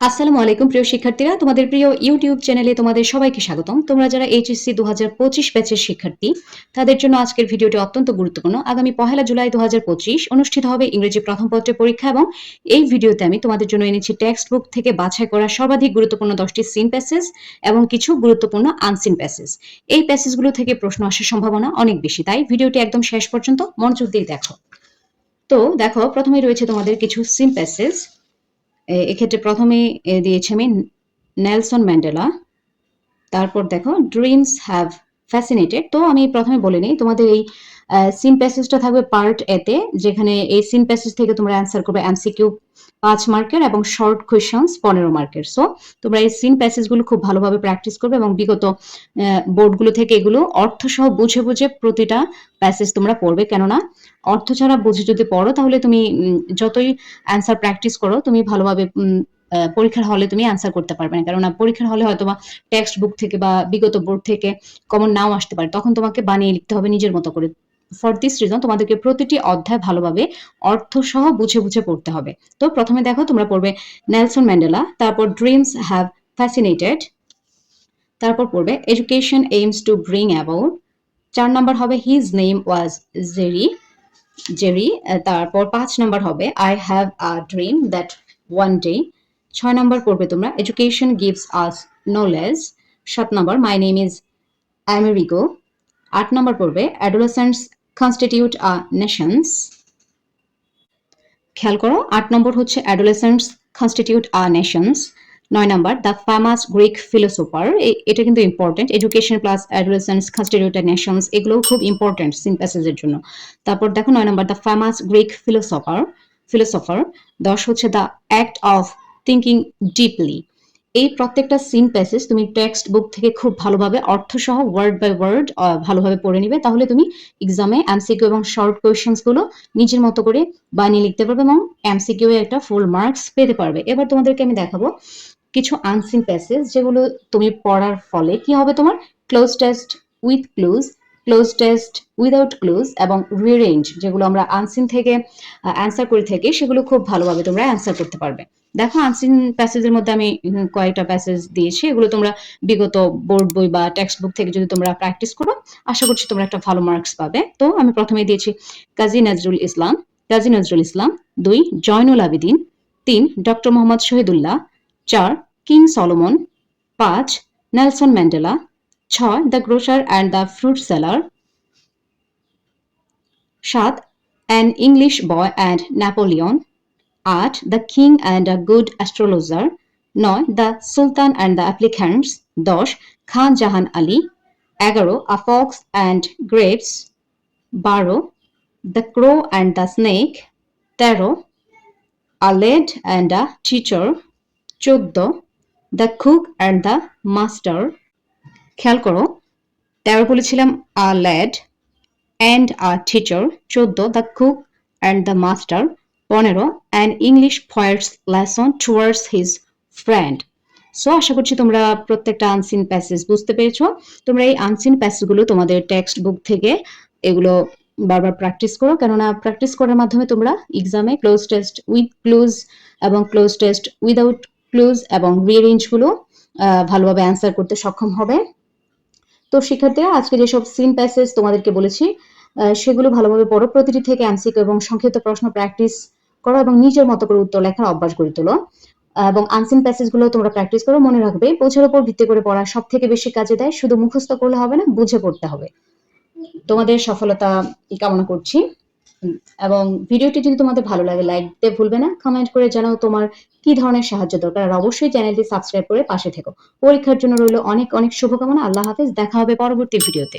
আসসালামু আলাইকুম, প্রিয় শিক্ষার্থীরা। তোমাদের প্রিয় ইউটিউব চ্যানেলে তোমাদের সবাইকে স্বাগতম। তোমরা যারা এইচএসসি দু হাজার পঁচিশ ব্যাচের শিক্ষার্থী, তাদের জন্য আজকের ভিডিওটি অত্যন্ত গুরুত্বপূর্ণ। আগামী পহেলা জুলাই দু হাজার পঁচিশ অনুষ্ঠিত হবে ইংরেজি প্রথম পত্রের পরীক্ষা এবং এই ভিডিওতে আমি তোমাদের জন্য এনেছি টেক্সট বুক থেকে বাছাই করা সর্বাধিক গুরুত্বপূর্ণ দশটি সিন প্যাসেজ এবং কিছু গুরুত্বপূর্ণ আনসিন প্যাসেজ এই প্যাসেজগুলো থেকে প্রশ্ন আসার সম্ভাবনা অনেক বেশি, তাই ভিডিওটি একদম শেষ পর্যন্ত মনোযোগ দিয়ে দেখো। তো দেখো, প্রথমেই রয়েছে তোমাদের কিছু সিন প্যাসেজ এক্ষেত্রে প্রথমে দিয়েছি আমি নেলসন ম্যান্ডেলা। তারপর দেখো ড্রিমস হ্যাভ ফ্যাসিনেটেড তো আমি প্রথমে বলে নিই, তোমাদের এই সিন প্যাসেজটা থাকবে পার্ট এতে যেখানে এই সিন প্যাসেজ থেকে তোমরা অ্যান্সার করবে এমসিকিউ পাঁচ মার্কের এবং শর্ট কোয়েশনস পনেরো মার্কের সো তোমরা এই সিন প্যাসেজগুলো খুব ভালোভাবে প্র্যাকটিস করবে এবং বিগত বোর্ডগুলো থেকে এগুলো অর্থ সহ বুঝে বুঝে প্রতিটা প্যাসেজ তোমরা পড়বে। কেননা, অর্থ ছাড়া বুঝে যদি পড়ো, তাহলে তুমি যতই অ্যান্সার প্র্যাকটিস করো, তুমি ভালোভাবে পরীক্ষার হলে তুমি অ্যান্সার করতে পারবে না। কেননা পরীক্ষার হলে হয়তো বা টেক্সট বুক থেকে বা বিগত বোর্ড থেকে কমন নাও আসতে পারে। তখন তোমাকে বানিয়ে লিখতে হবে নিজের মতো করে। ফর দিস রিজন তোমাদেরকে প্রতিটি অধ্যায় ভালোভাবে অর্থ সহ বুঝে বুঝে পড়তে হবে। তো প্রথমে দেখো, তোমরা পড়বে নেলসন ম্যান্ডেলা তারপর ড্রিমস হ্যাভ ফ্যাসিনেটেড তারপর পড়বে education aims to bring about চার নম্বর হবে his name was Jerry Jerry তারপর পাঁচ নম্বর হবে I have a dream that one day ছয় নম্বর পড়বে তোমরা। এডুকেশন গিভস আস নলেজ সাত নম্বর মাই নেম ইজ আমেরিগো আট নম্বর পড়বে অ্যাডোলেসেন্টস কনস্টিটিউট আ নেশনস খেয়াল করো, আট নম্বর হচ্ছে অ্যাডোলেসেন্টস কনস্টিটিউট আ নেশনস নয় নম্বর দ্য ফেমাস গ্রিক ফিলোসোফার এটা কিন্তু important education plus adolescents constitute a nations এগুলো খুব ইম্পর্টেন্ট সিনপ্যাসেজের জন্য। তারপর দেখো নয় নম্বর the famous Greek philosopher philosopher দশ হচ্ছে the act of thinking deeply এই প্রত্যেকটা সিন প্যাসেজ তুমি টেক্সট বুক থেকে খুব ভালোভাবে অর্থসহ ওয়ার্ড বাই ওয়ার্ড ভালোভাবে পড়ে নিবে। তাহলে তুমি এক্সামে এমসিকিউ এবং শর্ট কোয়েশ্চেন্সগুলো নিজের মতো করে বানিয়ে লিখতে পারবে এবং এমসিকিউ একটা ফুল মার্কস পেতে পারবে। এবার তোমাদেরকে আমি দেখাবো কিছু আনসিন প্যাসেজ যেগুলো তুমি পড়ার ফলে কি হবে তোমার? Cloze test with cloze cloze test without cloze এবং রিরেঞ্জ যেগুলো আমরা আনসিন থেকে অ্যান্সার করে থাকি সেগুলো খুব ভালোভাবে তোমরা অ্যান্সার করতে পারবে। দেখো আনসিন প্যাসেজের মধ্যে আমি কয়েকটা প্যাসেজ দিয়েছি। এগুলো তোমরা বিগত বোর্ড বই বা টেক্সট বুক থেকে যদি তোমরা প্র্যাকটিস করো, আশা করছি তোমরা একটা ভালো মার্কস পাবে। তো আমি প্রথমে দিয়েছি, কাজী নজরুল ইসলাম, কাজী নজরুল ইসলাম। দুই, জয়নুল আবেদিন। তিন, ডক্টর মোহাম্মদ শহীদুল্লাহ। চার, কিং সলোমন। পাঁচ, নেলসন ম্যান্ডেলা। ছয়, the grocer and the fruit seller. সাত, an English boy and Napoleon. আট the king and a good astrologer নয় the sultan and the applicants দশ, খান জাহান আলী. এগারো আ ফক্স অ্যান্ড গ্রেপস বারো the crow and the snake তেরো a lad and a teacher চোদ্দ the cook and the master খেয়াল করো, তেরো বলেছিলাম a lad and a teacher চোদ্দ the cook and the master পনেরো an English poets lesson towards his friend so আশা করছি তোমরা প্রত্যেকটা আনসিন প্যাসেজ বুঝতে পেরেছ। তোমরা এই আনসিন প্যাসেজগুলো তোমাদের টেক্সট বুক থেকে এগুলো বারবার প্র্যাকটিস করো। কেননা প্র্যাকটিস করার মাধ্যমে তোমরা এক্সামে ক্লোজ টেস্ট উইথ ক্লোজ এবং ক্লোজ টেস্ট উইদাউট ক্লোজ এবং রিঅ্যারেঞ্জগুলো ভালোভাবে অ্যান্সার করতে সক্ষম হবে। তো শিক্ষার্থীরা আজকে যেসব সিন প্যাসেজ তোমাদেরকে বলেছি সেগুলো ভালোভাবে পড়ো। প্রতিটি থেকে এমসিকিউ এবং সংক্ষিপ্ত প্রশ্ন প্র্যাকটিস করো এবং নিজের মতো করে উত্তর লেখার অভ্যাস গড়ে তোলো। এবং আনসিন প্যাসেজগুলো তোমরা প্র্যাকটিস করো, মনে রাখবে বোঝার উপর ভিত্তি করে পড়া সব থেকে বেশি কাজে দেয়। শুধু মুখস্থ করলে হবে না, বুঝে পড়তে হবে। তোমাদের সফলতা কামনা করছি। এবং ভিডিওটি যদি তোমাদের ভালো লাগে লাইক দিতে ভুলবে না কমেন্ট করে জানাও তোমার কি ধরনের সাহায্য দরকার। আর অবশ্যই চ্যানেলটি সাবস্ক্রাইব করে পাশে থেকো। পরীক্ষার জন্য রইল অনেক অনেক শুভকামনা। আল্লাহ হাফেজ, দেখা হবে পরবর্তী ভিডিওতে।